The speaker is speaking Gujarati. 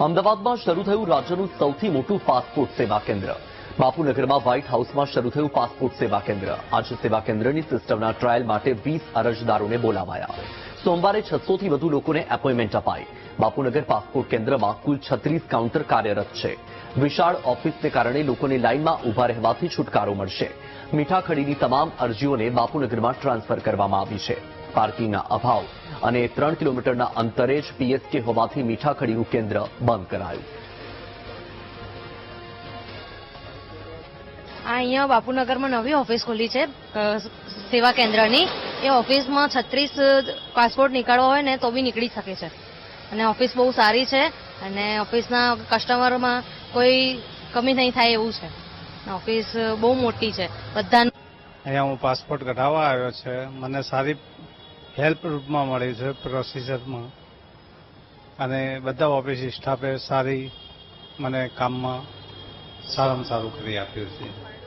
અમદાવાદમાં શરૂ થયું રાજ્યનું સૌથી મોટું પાસપોર્ટ સેવા કેન્દ્ર. બાપુનગરમાં વ્હાઇટ હાઉસમાં શરૂ થયું પાસપોર્ટ સેવા કેન્દ્ર. આજે સેવા કેન્દ્રની સિસ્ટમના ટ્રાયલ માટે વીસ અરજદારોને બોલાવાયા. સોમવારે છસોથી વધુ લોકોને એપોઇન્ટમેન્ટ અપાઈ. બાપુનગર પાસપોર્ટ કેન્દ્રમાં કુલ છત્રીસ કાઉન્ટર કાર્યરત છે. વિશાળ ઓફિસને કારણે લોકોને લાઇનમાં ઊભા રહેવાથી છુટકારો મળશે. મીઠાખડીની તમામ અરજીઓને બાપુનગરમાં ટ્રાન્સફર કરવામાં આવી છે. પાર્કિંગના અભાવ અને ત્રણ કિલોમીટરના અંતરે જ પીએસકે હોવાથી મીઠાખડીનું કેન્દ્ર બંધ કરાયું. અહીંયા બાપુનગરમાં નવી ઓફિસ ખોલી છે સેવા કેન્દ્રની. એ ઓફિસમાં છત્રીસ પાસપોર્ટ નીકળવો હોય ને તો બી નીકળી શકે છે. અને ઓફિસ બહુ સારી છે અને ઓફિસના કસ્ટમરમાં કોઈ કમી નહીં થાય એવું છે. ઓફિસ બહુ મોટી છે. બધા અહીંયા હું પાસપોર્ટ કઢાવવા આવ્યો છે. મને સારી હેલ્પ રૂપમાં મળી છે પ્રોસિજરમાં. અને બધા ઓફિસ સ્ટાફે સારી મને કામમાં સારામાં સારું કરી આપ્યું છે.